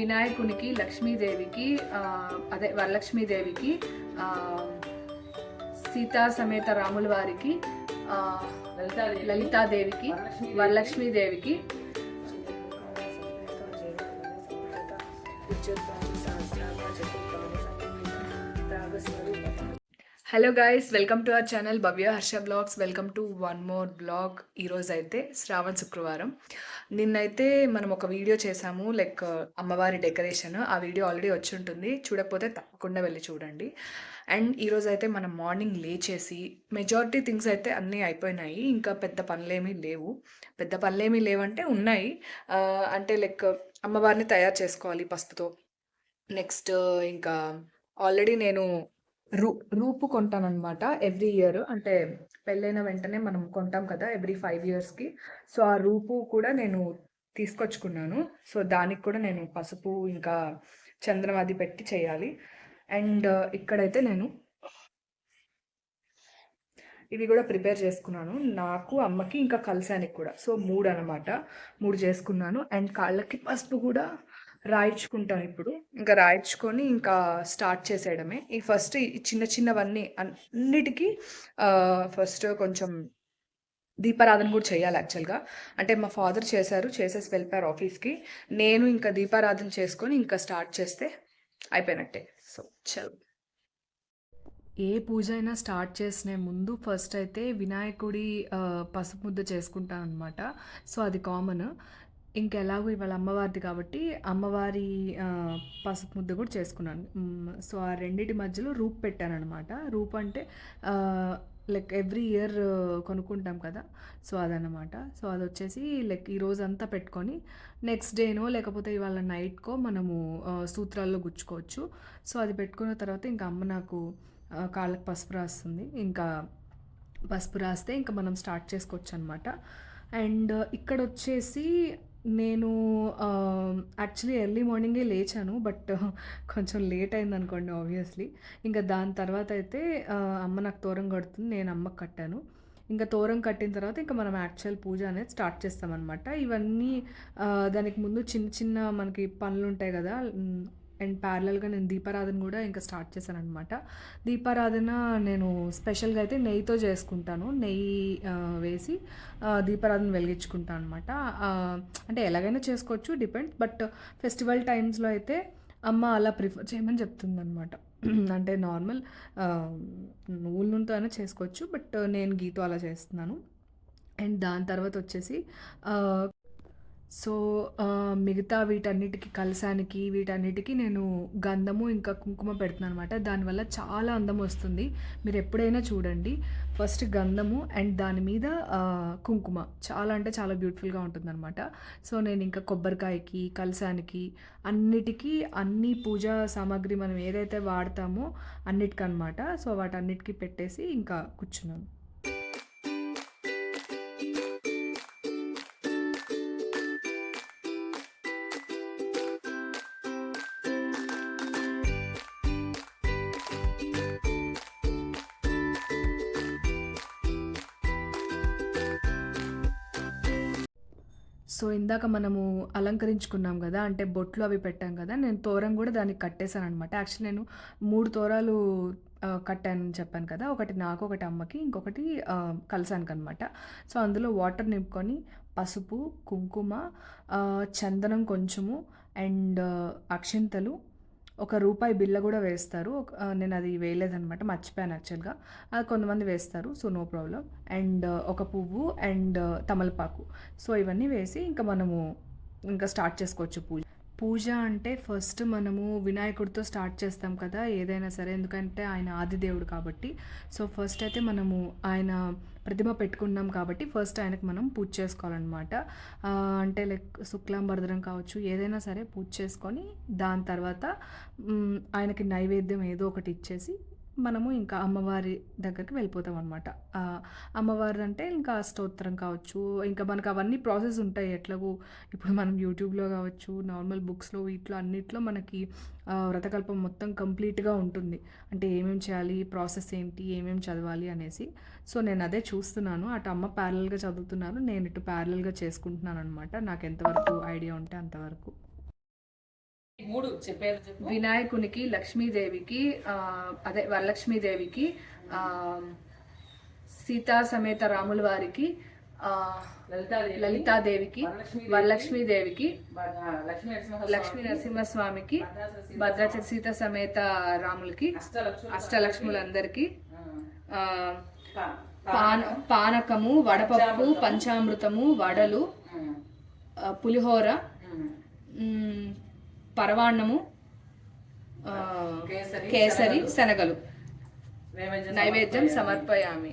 వినాయకునికి లక్ష్మీదేవికి అదే వరలక్ష్మీదేవికి సీతా సమేత రాముల వారికి లలితాదేవికి వరలక్ష్మీదేవికి hello guys welcome to our channel Bhavya Harsha blogs welcome to one more blog ఈరోజు అయితే శ్రావణ్ శుక్రవారం. నిన్నైతే మనం ఒక వీడియో చేసాము లైక్ అమ్మవారి డెకరేషన్ ఆ వీడియో ఆల్రెడీ వచ్చి ఉంటుంది. చూడకపోతే తప్పకుండా వెళ్ళి చూడండి. అండ్ ఈరోజు అయితే మనం మార్నింగ్ లేచేసి మెజారిటీ థింగ్స్ అయితే అన్నీ అయిపోయినాయి. ఇంకా పెద్ద పనులేమీ లేవు. పెద్ద పనులేమీ లేవంటే ఉన్నాయి. అంటే లైక్ అమ్మవారిని తయారు చేసుకోవాలి పసుపుతో నెక్స్ట్ ఇంకా ఆల్రెడీ నేను రూ రూపు కొంటానన్నమాట ఎవ్రీ ఇయర్. అంటే పెళ్ళైన వెంటనే మనం కొంటాం కదా ఎవ్రీ ఫైవ్ ఇయర్స్కి. సో ఆ రూపు కూడా నేను తీసుకొచ్చుకున్నాను. సో దానికి కూడా నేను పసుపు ఇంకా చంద్రం అది పెట్టి చేయాలి. అండ్ uh, ఇక్కడైతే నేను ఇవి కూడా ప్రిపేర్ చేసుకున్నాను. నాకు అమ్మకి ఇంకా కలిసానికి కూడా. సో మూడు అనమాట మూడు చేసుకున్నాను. అండ్ కాళ్ళకి పసుపు కూడా రాయించుకుంటాను ఇప్పుడు. ఇంకా రాయించుకొని ఇంకా స్టార్ట్ చేసేయడమే. ఈ ఫస్ట్ ఈ చిన్న చిన్నవన్నీ అన్నిటికీ ఫస్ట్ కొంచెం దీపారాధన కూడా చేయాలి యాక్చువల్గా. అంటే మా ఫాదర్ చేశారు చేసేసి వెళ్ళిపోయారు ఆఫీస్కి. నేను ఇంకా దీపారాధన చేసుకొని ఇంకా స్టార్ట్ చేస్తే అయిపోయినట్టే. సో చల్. ఏ పూజ అయినా స్టార్ట్ చేసిన ముందు ఫస్ట్ అయితే వినాయకుడి పసుపు ముద్ద చేసుకుంటాను అనమాట సో అది కామన్. ఇంకెలాగో ఇవాళ అమ్మవారిది కాబట్టి అమ్మవారి పసుపు ముద్ద కూడా చేసుకున్నాను. సో ఆ రెండిటి మధ్యలో రూప్ పెట్టాను అనమాట రూప్ అంటే లైక్ ఎవ్రీ ఇయర్ కొనుక్కుంటాం కదా సో అదనమాట సో అది వచ్చేసి లైక్ ఈ రోజు అంతా పెట్టుకొని నెక్స్ట్ డేనో లేకపోతే ఇవాళ నైట్కో మనము సూత్రాల్లో గుచ్చుకోవచ్చు. సో అది పెట్టుకున్న తర్వాత ఇంకా అమ్మ నాకు కాళ్ళకు కాళ్ళకి పసుపు రాస్తుంది. ఇంకా పసుపు రాస్తే ఇంకా మనం స్టార్ట్ చేసుకోవచ్చు అనమాట అండ్ ఇక్కడ వచ్చేసి నేను యాక్చువల్లీ ఎర్లీ మార్నింగే లేచాను బట్ కొంచెం లేట్ అయింది అనుకోండి ఆబ్వియస్లీ ఇంకా దాని తర్వాత అయితే అమ్మ నాకు తోరం కడుతుంది నేను అమ్మకు కట్టాను. ఇంకా తోరం కట్టిన తర్వాత ఇంకా మనం యాక్చువల్ పూజ అనేది స్టార్ట్ చేస్తామన్నమాట. ఇవన్నీ దానికి ముందు చిన్న చిన్న మనకి పనులు ఉంటాయి కదా అండ్ ప్యారలల్గా నేను దీపారాధన కూడా ఇంకా స్టార్ట్ చేశాను అనమాట దీపారాధన నేను స్పెషల్గా అయితే నెయ్యితో చేసుకుంటాను. నెయ్యి వేసి దీపారాధన వెలిగించుకుంటాను అనమాట అంటే ఎలాగైనా చేసుకోవచ్చు డిపెండ్ బట్ ఫెస్టివల్ టైమ్స్లో అయితే అమ్మ అలా ప్రిఫర్ చేయమని చెప్తుందనమాట అంటే నార్మల్ నువ్వుల నూనెతో అయినా చేసుకోవచ్చు బట్ నేను గీతో అలా చేస్తున్నాను. అండ్ దాని తర్వాత వచ్చేసి సో మిగతా వీటన్నిటికి కలసానికి వీటన్నిటికీ నేను గంధము ఇంకా కుంకుమ పెడుతున్నాను అనమాట దానివల్ల చాలా అందం వస్తుంది. మీరు ఎప్పుడైనా చూడండి. ఫస్ట్ గంధము అండ్ దాని మీద కుంకుమ. చాలా అంటే చాలా బ్యూటిఫుల్గా ఉంటుందన్నమాట. సో నేను ఇంకా కొబ్బరికాయకి కలసానికి అన్నిటికీ అన్ని పూజా సామాగ్రి మనం ఏదైతే వాడతామో అన్నిటికన్నమాట. సో వాటన్నిటికీ పెట్టేసి ఇంకా కూర్చున్నాను. ఇందాక మనము అలంకరించుకున్నాం కదా అంటే బొట్లు అవి పెట్టాం కదా నేను తోరం కూడా దానికి కట్టేశాను అనమాట యాక్చువల్ నేను మూడు తోరాలు కట్టాను కట్టానని చెప్పాను కదా ఒకటి నాకు ఒకటి అమ్మకి ఇంకొకటి కలిసానికి అనమాట సో అందులో వాటర్ నింపుకొని పసుపు కుంకుమ చందనం కొంచెము అండ్ అక్షింతలు ఒక రూపాయి బిల్ల కూడా వేస్తారు. ఒక- నేను అది వేయలేదనమాట మర్చిపోయాను యాక్చువల్గా. అది కొంతమంది వేస్తారు సో నో ప్రాబ్లం అండ్ ఒక పువ్వు అండ్ తమలపాకు. సో ఇవన్నీ వేసి ఇంకా మనము ఇంకా స్టార్ట్ చేసుకోవచ్చు పూజ. పూజ అంటే ఫస్ట్ మనము వినాయకుడితో స్టార్ట్ చేస్తాం కదా ఏదైనా సరే. ఎందుకంటే ఆయన ఆదిదేవుడు కాబట్టి. సో ఫస్ట్ అయితే మనము ఆయన ప్రతిమ పెట్టుకున్నాం కాబట్టి ఫస్ట్ ఆయనకు మనం పూజ చేసుకోవాలన్నమాట. అంటే లైక్ శుక్లాం శుక్లాంబరధరం కావచ్చు ఏదైనా సరే పూజ చేసుకొని దాని తర్వాత ఆయనకి నైవేద్యం ఏదో ఒకటి ఇచ్చేసి మనము ఇంకా అమ్మవారి దగ్గరికి వెళ్ళిపోతాం అనమాట అమ్మవారి అంటే ఇంకా స్తోత్రం కావచ్చు ఇంకా మనకు అవన్నీ ప్రాసెస్ ఉంటాయి. ఎట్లాగో ఇప్పుడు మనం యూట్యూబ్లో కావచ్చు నార్మల్ బుక్స్లో వీటిలో అన్నిట్లో మనకి వ్రతకల్పం మొత్తం కంప్లీట్గా ఉంటుంది. అంటే ఏమేమి చేయాలి ప్రాసెస్ ఏంటి ఏమేమి చదవాలి అనేసి. సో నేను అదే చూస్తున్నాను. అటు అమ్మ ప్యారల్గా చదువుతున్నారు నేను ఇటు ప్యారల్గా చేసుకుంటున్నాను అనమాట నాకు ఎంతవరకు ఐడియా ఉంటే అంతవరకు. మూడు చెప్పారు చెప్పు. వినాయకునికి లక్ష్మీదేవికి అదే వరలక్ష్మీదేవికి ఆ, సీతా సమేత రాముల వారికి లలితాదేవికి వరలక్ష్మీదేవికి, లక్ష్మీ నరసింహ లక్ష్మీ నరసింహస్వామికి భద్రాచల సీత సమేత రాములకి అష్టలక్ష్మి అష్టలక్ష్ములందరికీ పాన పానకము వడపప్పు పంచామృతము వడలు పులిహోర ఉమ్. మ్, పరవాన్నము ఆ, కేసరి, కేసరి శనగలు. నైవేద్యం సమర్పయామి.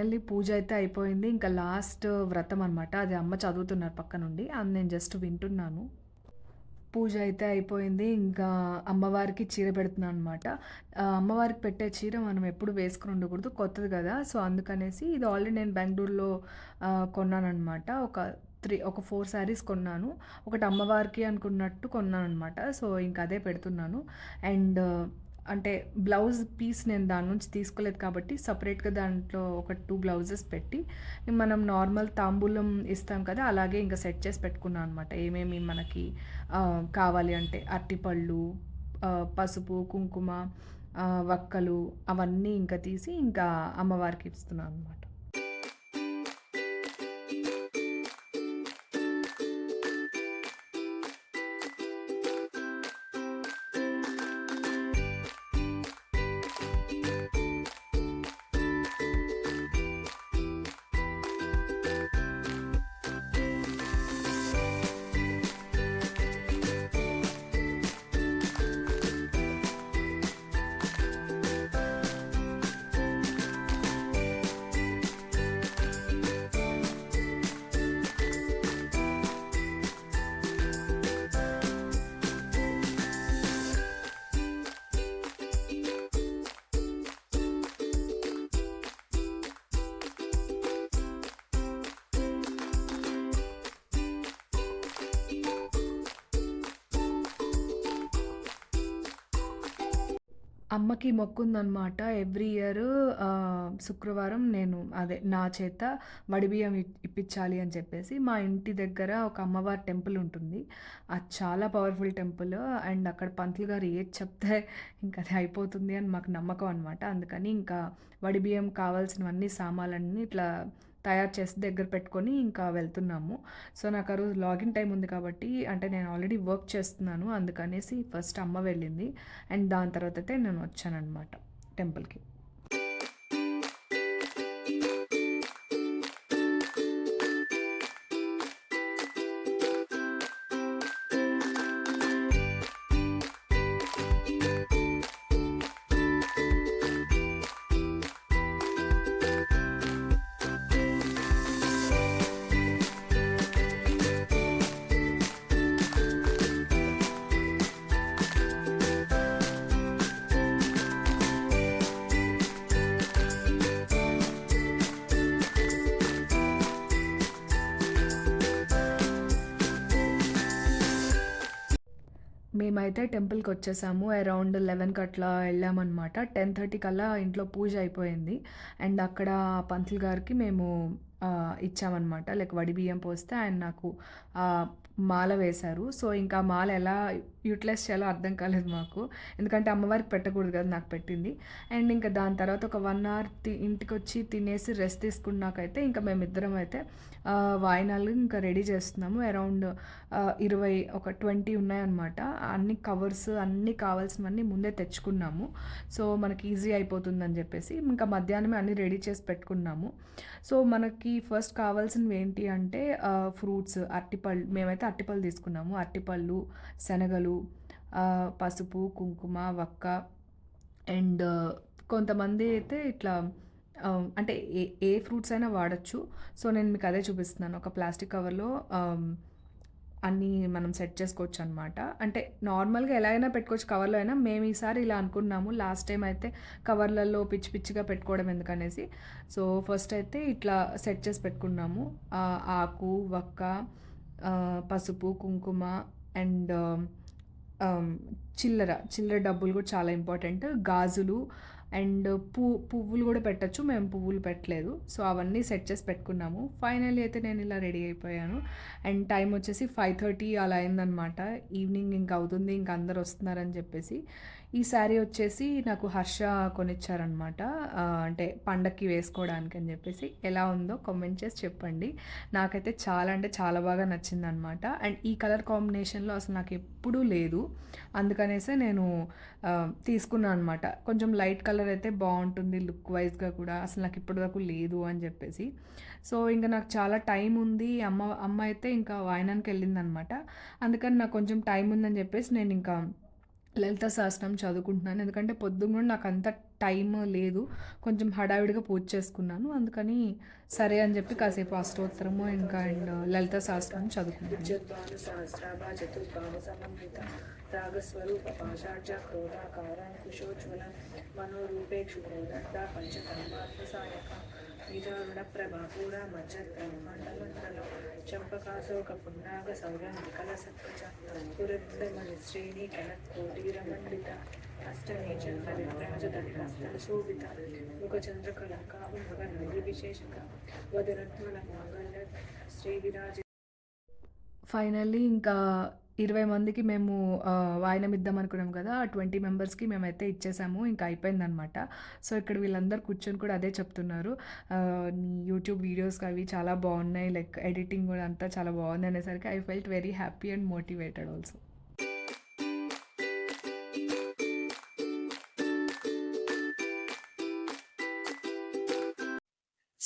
ఫైనల్లీ పూజ అయితే అయిపోయింది. ఇంకా లాస్ట్ వ్రతం అనమాట అది అమ్మ చదువుతున్నారు పక్క నుండి. అది నేను జస్ట్ వింటున్నాను. పూజ అయితే అయిపోయింది. ఇంకా అమ్మవారికి చీర పెడుతున్నాను అనమాట అమ్మవారికి పెట్టే చీర మనం ఎప్పుడు వేసుకుని ఉండకూడదు. కొత్తది కదా. సో అందుకనేసి ఇది ఆల్రెడీ నేను బెంగళూరులో కొన్నాను అనమాట ఒక త్రీ ఒక ఫోర్ శారీస్ కొన్నాను. ఒకటి అమ్మవారికి అనుకున్నట్టు కొన్నాను అనమాట సో ఇంకా అదే పెడుతున్నాను. అండ్ అంటే బ్లౌజ్ పీస్ నేను దాని నుంచి తీసుకోలేదు కాబట్టి సపరేట్గా దాంట్లో ఒక టూ బ్లౌజెస్ పెట్టి మనం నార్మల్ తాంబూలం ఇస్తాం కదా అలాగే ఇంకా సెట్ చేసి పెట్టుకున్నాను అనమాట ఏమేమి మనకి కావాలి అంటే అరటిపళ్ళు పసుపు కుంకుమ వక్కలు అవన్నీ ఇంకా తీసి ఇంకా అమ్మవారికి ఇస్తున్నాను అనమాట అమ్మకి మొక్కుందనమాట ఎవ్రీ ఇయర్ శుక్రవారం నేను అదే నా చేత వడిబియ్యం ఇప్పించాలి అని చెప్పేసి మా ఇంటి దగ్గర ఒక అమ్మవారి టెంపుల్ ఉంటుంది. అది చాలా పవర్ఫుల్ టెంపుల్. అండ్ అక్కడ పంతులు గారు ఏది చెప్తే ఇంకా అది అయిపోతుంది అని మాకు నమ్మకం అనమాట అందుకని ఇంకా వడిబియ్యం కావాల్సినవన్నీ సామాన్లన్నీ ఇట్లా తయారు చేసి దగ్గర పెట్టుకొని ఇంకా వెళ్తున్నాము. సో నాకు ఆ రోజు లాగిన్ టైం ఉంది కాబట్టి అంటే నేను ఆల్రెడీ వర్క్ చేస్తున్నాను అందుకనేసి ఫస్ట్ అమ్మ వెళ్ళింది. అండ్ దాని తర్వాత అయితే నేను వచ్చానమాట టెంపుల్కి. మేమైతే టెంపుల్‌కి వచ్చేసాము. అరౌండ్ 11కి అట్లా వెళ్ళామన్నమాట టెన్ థర్టీ కల్లా ఇంట్లో పూజ అయిపోయింది. అండ్ అక్కడ పంతులు గారికి మేము ఇచ్చామన్నమాట ఇచ్చామనమాట. లైక్ వడి బియ్యం పోస్తే ఆయన నాకు మాల వేశారు. సో, ఇంకా మాల ఎలా యూటిలైజ్ చేయాలో అర్థం కాలేదు మాకు. ఎందుకంటే అమ్మవారికి పెట్టకూడదు కదా! నాకు పెట్టింది. అండ్ ఇంకా దాని తర్వాత ఒక వన్ అవర్ తి ఇంటికొచ్చి తినేసి రెస్ట్ తీసుకున్నాకైతే ఇంకా మేమిద్దరం అయితే వాయినాలు ఇంకా రెడీ చేస్తున్నాము. అరౌండ్ ఇరవై ఒక 20 ఉన్నాయన్నమాట. అన్ని కవర్స్ అన్నీ కావాల్సినవన్నీ ముందే తెచ్చుకున్నాము. సో, మనకి ఈజీ అయిపోతుందని చెప్పేసి ఇంకా మధ్యాహ్నమే అన్నీ రెడీ చేసి పెట్టుకున్నాము. సో, మనకి ఫస్ట్ కావాల్సినవి ఏంటి అంటే ఫ్రూట్స్ అరటిపళ్ళు మేమైతే అరటిపళ్ళు తీసుకున్నాము. అరటిపళ్ళు, శనగలు, పసుపు, కుంకుమ, వక్క అండ్ కొంతమంది అయితే ఇట్లా అంటే ఏ ఏ ఫ్రూట్స్ అయినా వాడొచ్చు. సో, నేను మీకు అదే చూపిస్తున్నాను. ఒక ప్లాస్టిక్ కవర్‌లో అన్నీ మనం సెట్ చేసుకోవచ్చు అనమాట అంటే నార్మల్‌గా ఎలా అయినా పెట్టుకోవచ్చు కవర్‌లో అయినా. మేము ఈసారి ఇలా అనుకున్నాము. లాస్ట్ టైం అయితే కవర్‌లలో పిచ్చి పిచ్చిగా పెట్టుకోవడం ఎందుకనేసి. సో, ఫస్ట్ అయితే ఇట్లా సెట్ చేసి పెట్టుకున్నాము. ఆకు, వక్క, పసుపు, కుంకుమ అండ్ చిల్లర, చిల్లర డబ్బులు కూడా చాలా ఇంపార్టెంట్. గాజులు అండ్ పువ్వు పువ్వులు కూడా పెట్టొచ్చు. మేము పువ్వులు పెట్టలేదు. సో, అవన్నీ సెట్ చేసి పెట్టుకున్నాము. ఫైనల్లీ అయితే నేను ఇలా రెడీ అయిపోయాను. అండ్ టైం వచ్చేసి 5:30 అలా అయిందనమాట. ఈవినింగ్ ఇంక అవుతుంది. ఇంక అందరు వస్తున్నారని చెప్పేసి. ఈ శారీ వచ్చేసి నాకు హర్ష కొనిచ్చారనమాట. అంటే పండక్కి వేసుకోవడానికి అని చెప్పేసి. ఎలా ఉందో కామెంట్ చేసి చెప్పండి. నాకైతే చాలా అంటే చాలా బాగా నచ్చిందనమాట. అండ్ ఈ కలర్ కాంబినేషన్‌లో అసలు నాకు ఎప్పుడూ లేదు. అందుకనేసే నేను తీసుకున్నాను అనమాట. కొంచెం లైట్ కలర్ అయితే బాగుంటుంది లుక్ వైజ్గా కూడా. అసలు నాకు ఇప్పటివరకు లేదు అని చెప్పేసి. సో, ఇంకా నాకు చాలా టైం ఉంది. అమ్మ అమ్మ అయితే ఇంకా వాయినానికి వెళ్ళిందనమాట. అందుకని నాకు కొంచెం టైం ఉందని చెప్పేసి నేను ఇంకా లలిత శాస్త్రం చదువుకుంటున్నాను. ఎందుకంటే పొద్దున్న నాకు అంత టైం లేదు. కొంచెం హడావిడిగా పూజ చేసుకున్నాను. అందుకని సరే అని చెప్పి కాసేపు అష్టోత్తరము ఇంకా అండ్ లలిత శాస్త్రం చదువుకున్నాను విద్యుద్భాను సహస్రాభ చతుర్భాను సమన్విత నిజారుణ ప్రభాపూర మజ్జత్రమండమండల చంపకాశోక పున్నాగ సౌరంగికల సత్కచ పురందమణి శ్రేణి కనత్కోటీరమండిత అష్టమే చంద్రవిరాజదహస్తల శోభిత ముఖచంద్రకళంకాభ మగ విశేషక వదరత్మల మాంగళ్య శ్రీ విరాజ ఫైనల్లీ ఇంకా 20 మందికి మేము వాయినం ఇద్దాం అనుకున్నాం కదా! ఆ 20 మెంబర్స్‌కి మేమైతే ఇచ్చేసాము. ఇంకా అయిపోయిందనమాట. సో, ఇక్కడ వీళ్ళందరూ కూర్చొని కూడా అదే చెప్తున్నారు. యూట్యూబ్ వీడియోస్కి అవి చాలా బాగున్నాయి లైక్ ఎడిటింగ్ కూడా అంతా చాలా బాగుంది అనేసరికి I felt very happy and motivated also.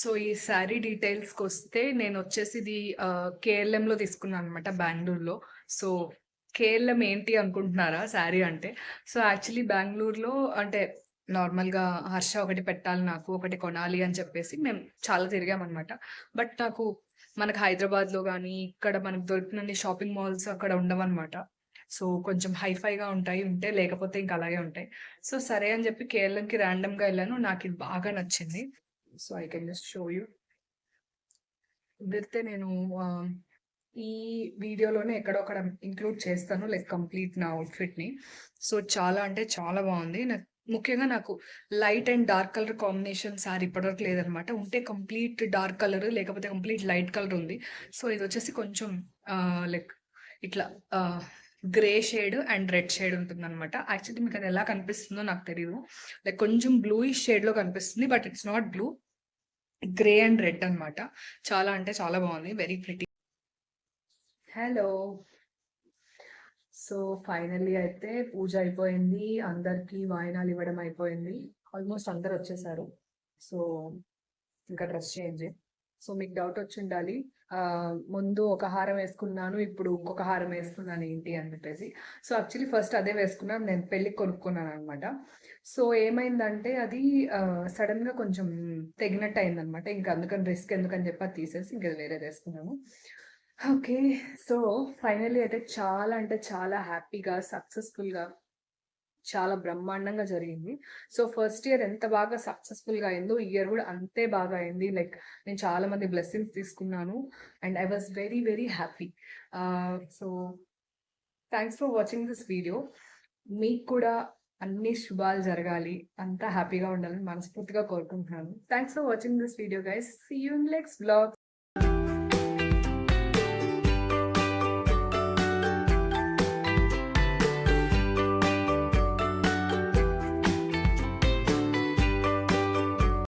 So, ఈ శారీ డీటెయిల్స్‌కొస్తే నేనొచ్చేసి ఇది ఆహ్, కేఎల్ఎంలో తీసుకున్నాను అనమాట బెంగళూరులో సో, కేఎల్ఎం ఏంటి అనుకుంటున్నారా శారీ అంటే? సో, యాక్చువల్లీ బెంగళూరులో అంటే నార్మల్‌గా హర్ష ఒకటి పెట్టాలి నాకు, ఒకటి కొనాలి అని చెప్పేసి మేము చాలా తిరిగామనమాట. బట్ నాకు మనకు హైదరాబాద్‌లో కానీ ఇక్కడ మనకు దొరికినన్ని షాపింగ్ మాల్స్ అక్కడ ఉండవనమాట. సో, కొంచెం హైఫైగా ఉంటాయి. ఉంటే లేకపోతే ఇంక అలాగే ఉంటాయి. సో, సరే అని చెప్పి కేఎల్ఎంకి ర్యాండమ్‌గా వెళ్ళాను నాకు ఇది బాగా నచ్చింది. So, I can just show you. కుదిరితే నేను ఈ వీడియోలోనే ఎక్కడొక్కడ ఇంక్లూడ్ చేస్తాను. లైక్ కంప్లీట్ నా అవుట్‌ఫిట్‌ని. సో, చాలా అంటే చాలా బాగుంది నాకు ముఖ్యంగా నాకు light and dark colour combination sari ఇప్పటివరకు లేదనమాట. ఉంటే కంప్లీట్ డార్క్ కలర్ లేకపోతే కంప్లీట్ లైట్ కలర్ ఉంది. సో, ఇది వచ్చేసి కొంచెం లైక్ ఇట్లా grey shade and red shade ఉంటుందనమాట. యాక్చువల్లీ మీకు అది ఎలా కనిపిస్తుందో నాకు తెలియదు లైక్ కొంచెం బ్లూయిష్ షేడ్‌లో కనిపిస్తుంది. But it's not blue. Grey and red అనమాట. చాలా అంటే చాలా బాగుంది very pretty. Hello. So, finally అయితే పూజ అయిపోయింది. అందరికి వాయినాలు ఇవ్వడం అయిపోయింది. ఆల్మోస్ట్ అందరు వచ్చేసారు. సో, ఇంకా డ్రెస్ చేంజ్. సో, మీకు డౌట్ వచ్చి ఉండాలి ముందు ఒక హారం వేసుకున్నాను. ఇప్పుడు ఇంకొక హారం వేసుకున్నాను ఏంటి అని చెప్పేసి. సో, యాక్చువల్లీ ఫస్ట్ అదే వేసుకున్నాను. నేను పెళ్ళి కొనుక్కున్నాను అనమాట సో, ఏమైందంటే అది సడన్గా కొంచెం తెగినట్టు అయిందనమాట. ఇంకా అందుకని రిస్క్ ఎందుకని చెప్పి అది తీసేసి ఇంకా వేరే వేసుకున్నాను. ఓకే. సో, ఫైనలీ అయితే చాలా అంటే చాలా హ్యాపీగా, సక్సెస్‌ఫుల్‌గా చాలా బ్రహ్మాండంగా జరిగింది. సో, ఫస్ట్ ఇయర్ ఎంత బాగా సక్సెస్‌ఫుల్‌గా అయిందో ఇయర్ కూడా అంతే బాగా అయింది. లైక్ నేను చాలా మంది బ్లెస్సింగ్స్ తీసుకున్నాను. And I was very very happy. So, thanks for watching this video మీకు కూడా అన్ని శుభాలు జరగాలి అంతా హ్యాపీగా ఉండాలని మనస్ఫూర్తిగా కోరుకుంటున్నాను thanks for watching this video guys see you in blog